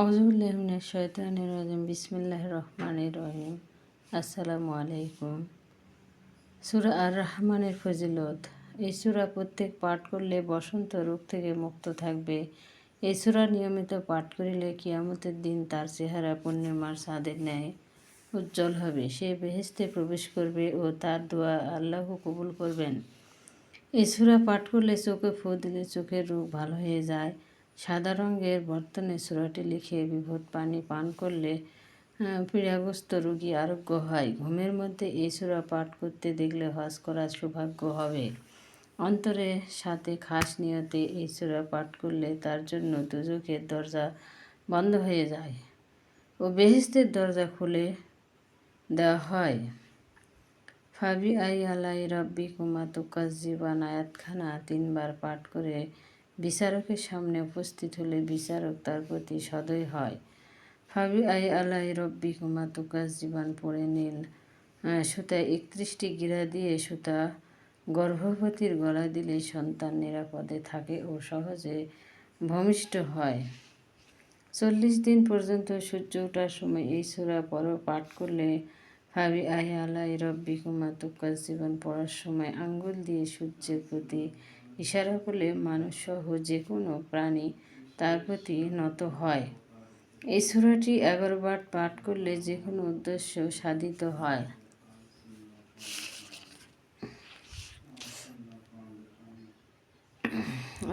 আউজুবিল্লাহমিনের শয়তানির রাজিম বিসমিল্লাহ রহমানির রহিম। আসসালামু আলাইকুম। সুরা আর রহমানের ফজিলত। এই সুরা প্রত্যেক পাঠ করলে বসন্ত রোগ থেকে মুক্ত থাকবে। এই সুরা নিয়মিত পাঠ করিলে কিয়ামতের দিন তার চেহারা পূর্ণিমার সাদের ন্যায় উজ্জ্বল হবে। সে বেহেস্তে প্রবেশ করবে ও তার দোয়া আল্লাহ কবুল করবেন। এই সুরা পাঠ করলে চোখে ফু দিলে চোখের রোগ ভালো হয়ে যায়। সাদা রঙের বর্তনে সুরাটি লিখে বিভদ পানি পান করলে পীড়াগ্রস্ত রোগী আরোগ্য হয়। ঘুমের মধ্যে এই সুরা পাঠ করতে দেখলে হজ করার সৌভাগ্য হবে। অন্তরে সাথে খাস নিয়তে এই সুরা পাঠ করলে তার জন্য দুজকের দরজা বন্ধ হয়ে যায় ও বেহেস্তের দরজা খুলে দেওয়া হয়। ফাবি আই আলাই রব্বি কুমা তুকাজিবান আয়াতখানা তিনবার পাঠ করে বিচারকের সামনে উপস্থিত হলে বিচারক তার প্রতি সদয় হয়। ফাবি আই আলাই রব্বি কুমা তুকাস জীবন পড়ে নীল সুতা একত্রিশটি গিরা দিয়ে সুতা গর্ভবতীর গলা দিলে সন্তান নিরাপদে থাকে ও সহজে ভূমিষ্ঠ হয়। চল্লিশ দিন পর্যন্ত সূর্য ওঠার সময় এই সুরা পর পাঠ করলে ফাবি আই আলাই রব্বি কুমা তুকাস জীবন পড়ার সময় আঙ্গুল দিয়ে সূর্যের প্রতি ইশারা করলে মানুষসহ যে কোনো প্রাণী তার প্রতি নত হয়। এই সুরাটি এগারোবার পাঠ করলে যে কোনো উদ্দেশ্য সাধিত হয়।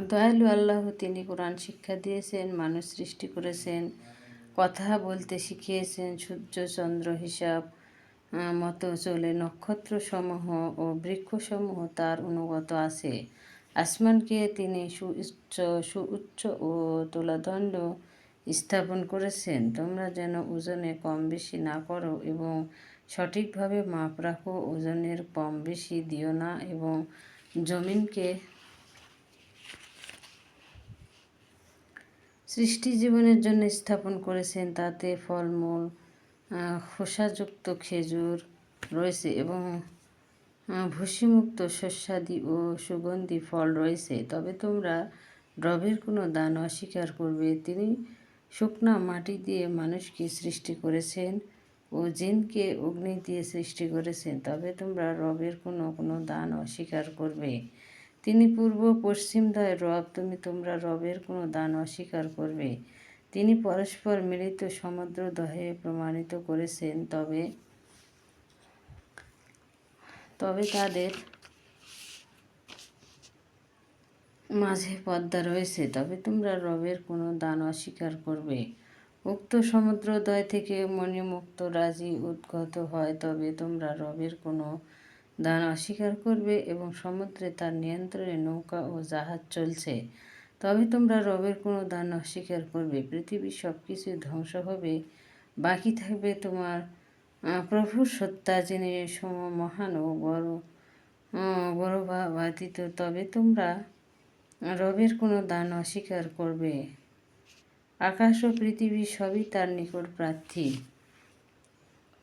দয়ালু আল্লাহ তিনি কোরআন শিক্ষা দিয়েছেন, মানুষ সৃষ্টি করেছেন, কথা বলতে শিখিয়েছেন, সূর্য, চন্দ্র, হিসাব মতো চলে নক্ষত্রসমূহ ও বৃক্ষসমূহ তার অনুগত আছে। আসমানকে তিনি সুউচ্চ সুউচ্চ ও তোলাদণ্ড স্থাপন করেছেন। তোমরা যেন ওজনে কম বেশি না করো এবং সঠিকভাবে মাপ রাখো, ওজনের কম বেশি দিও না এবং জমিনকে সৃষ্টি জীবনের জন্য স্থাপন করেছেন, তাতে ফলমূল খোসাযুক্ত খেজুর রয়েছে এবং ভুসিমুক্ত শস্যাদি ও সুগন্ধি ফল রয়েছে। তবে তোমরা রবের কোনো দান অস্বীকার করবে। তিনি শুকনা মাটি দিয়ে মানুষকে সৃষ্টি করেছেন ও জিনকে অগ্নি দিয়ে সৃষ্টি করেছেন। তবে তোমরা রবের কোনো কোনো দান অস্বীকার করবে। তিনি পূর্ব পশ্চিম দয় রব, তুমি তোমরা রবের কোনো দান অস্বীকার করবে। তিনি পরস্পর মিলিত সমুদ্র দহে প্রমাণিত করেছেন। তবে তবে তাদের মাঝে পদ্মা রয়েছে। তবে তোমরা রবের কোনো দান অস্বীকার করবে। উক্ত সমুদ্রদয় থেকে মণিমুক্ত রাজি উদ্গত হয়, তবে তোমরা রবের কোনো দান অস্বীকার করবে এবং সমুদ্রে তার নিয়ন্ত্রণে নৌকা ও জাহাজ চলছে। তবে তোমরা রবের কোনো দান অস্বীকার করবে। পৃথিবীর সব কিছুই ধ্বংস হবে। বাকি থাকবে তোমার প্রভুর সত্তা যিনি সম মহান ও বড় গৌরবাতীত তবে তোমরা রবের কোনো দান অস্বীকার করবে। আকাশ ও পৃথিবী সবই তার নিকট প্রার্থী।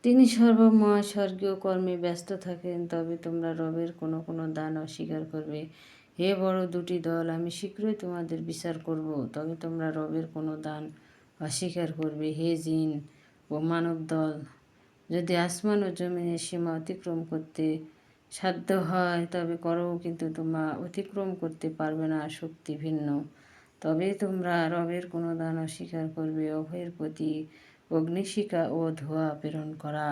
তিনি সর্বময় স্বর্গীয় কর্মে ব্যস্ত থাকেন, তবে তোমরা রবের কোনো কোনো দান অস্বীকার করবে। হে বড় দুটি দল, আমি শীঘ্রই তোমাদের বিচার করব, তবে তোমরা রবের কোনো দান অস্বীকার করবে। হে জিন ও মানব দল যদি আসমান ও জমিনের সীমা অতিক্রম করতে সাধ্য হয়, তবে করো কিন্তু তোমরা অতিক্রম করতে পারবে না, শক্তি ভিন্ন। তবে তোমরা রবের কোনো দান অস্বীকার করবে অভয়ের প্রতি অগ্নিশিকা ও ধোয়া প্রেরণ করা।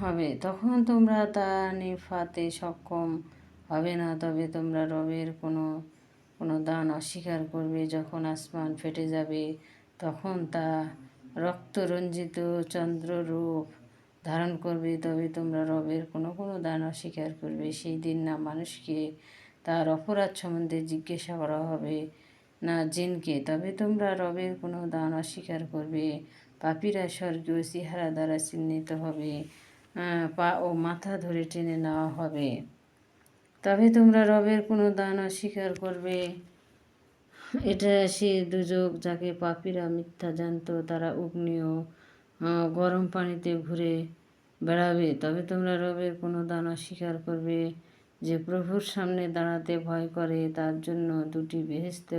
হবে। তখন তোমরা তা নিফাতে সক্ষম হবে না, তবে তোমরা রবের কোনো কোনো দান অস্বীকার করবে, যখন আসমান ফেটে যাবে, তখন তা রক্তরঞ্জিত চন্দ্ররূপ ধারণ করবে। তবে তোমরা রবের কোনো কোনো দান অস্বীকার করবে। সেই দিন না মানুষকে তার অপরাধ সম্বন্ধে জিজ্ঞাসা করা হবে, না জিনকে। তবে তোমরা রবের কোনো দান অস্বীকার করবে। পাপিরা স্বর্গীয় চেহারা দ্বারা চিহ্নিত হবে পা ও মাথা ধরে টেনে নেওয়া হবে। তবে তোমরা রবের কোনো দান অস্বীকার করবে। এটা সে দুযোগ যাকে পাপিরা মিথ্যা জানত, তারা অগ্নিও গরম পানিতে ঘুরে বেড়াবে। তবে তোমরা রবের কোনো দান অস্বীকার করবে যে প্রভুর সামনে দাঁড়াতে ভয় করে, তার জন্য দুটি বেহেস্ত।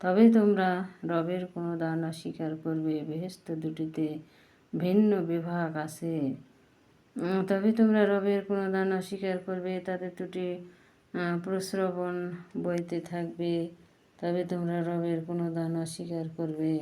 তবে তোমরা রবের কোনো দান অস্বীকার করবে, বেহেস্ত দুটিতে ভিন্ন বিভাগ আছে। তবে তোমরা রবের কোনো দান অস্বীকার করবে, তাদের দুটি প্রশ্রবণ বইতে থাকবে, তবে তোমরা রবের কোনো দান অস্বীকার করবে।